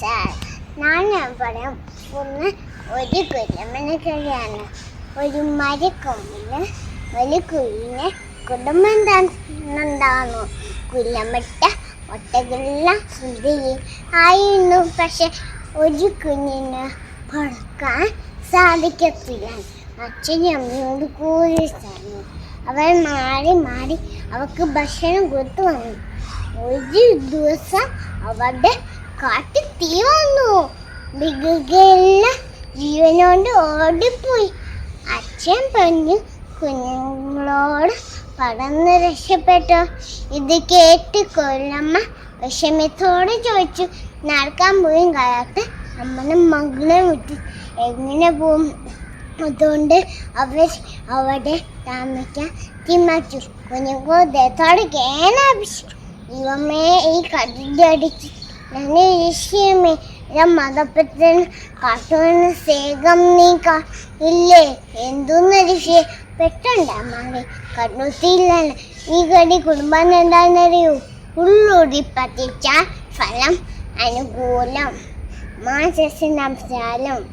Sir ഞാൻ പറയാം ഒന്ന് ഒരു കുരുമനെ കഴിയാണ് ഒരു മരക്കൊമ്പിന് ഒരു കുഞ്ഞിന് കുടുംബം തന്നുണ്ടാകുന്നു കുലമിട്ട ഒട്ടകളെല്ലാം സുന്ദരി ആയിരുന്നു. പക്ഷെ ഒരു കുഞ്ഞിന് പറക്കാൻ സാധിക്കത്തില്ല. അച്ഛനും അമ്മയോട് കൂടി തന്നു അവൾ മാറി മാറി അവൾക്ക് ഭക്ഷണം കൊടുത്തു വന്നു. ഒരു ദിവസം അവരുടെ കാട്ടിൽ തീ വന്നു. മൃഗങ്ങളെല്ലാം ജീവനോട് ഓടിപ്പോയി. അച്ഛൻ പറഞ്ഞു കുഞ്ഞുങ്ങളോട് പടന്ന് രക്ഷപ്പെട്ടു? ഇത് കേട്ട് കൊല്ലമ്മ വിഷമത്തോടെ ചോദിച്ചു നടക്കാൻ പോയും? കാലത്ത് അമ്മനെ മകളെ വിട്ടു. എങ്ങനെ പോവും അതുകൊണ്ട് അവർ അവിടെ താമസിക്കാൻ തീരുമാനിച്ചു. ദേഹത്തോടെ കേനാപിച്ചു ദൈവമേ ഈ അടിച്ച് ഞാൻ രക്ഷ്യമേ മതപ്പത്തിന് കാട്ടുവന്ന് സേകം നീക്കാ ഇല്ലേ? എന്തോന്ന് ഋഷിയെ പെട്ടുണ്ടാ മാറി കണ്ണൂത്തിയില്ലാണ് ഈ കടി കുടുംബം എന്താണെന്നറിയൂ? ഉള്ളൂടി പതിച്ച ഫലം അനുകൂലം. മാസസിനാംശാലം